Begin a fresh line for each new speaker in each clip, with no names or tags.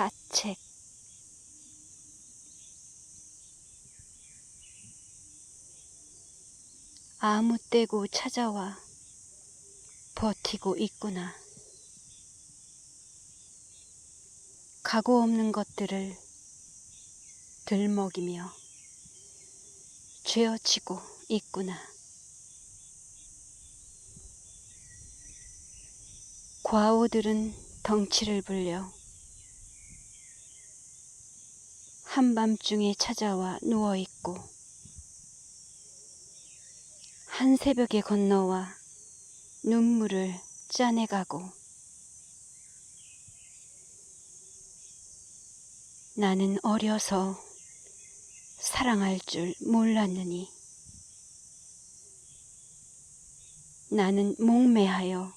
자책 아무 때고 찾아와 버티고 있구나. 각오 없는 것들을 들먹이며 죄어치고 있구나. 과오들은 덩치를 불려 한밤중에 찾아와 누워 있고 한 새벽에 건너와 눈물을 짜내가고 나는 어려서 사랑할 줄 몰랐느니 나는 목매하여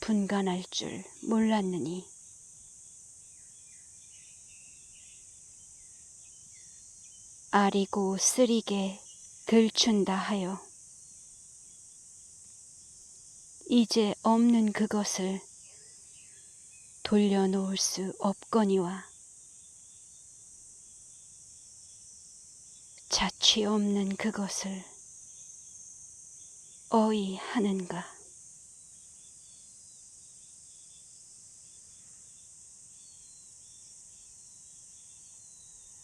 분간할 줄 몰랐느니 아리고 쓰리게 들춘다 하여. 이제 없는 그것을 돌려놓을 수 없거니와 자취 없는 그것을 어이 하는가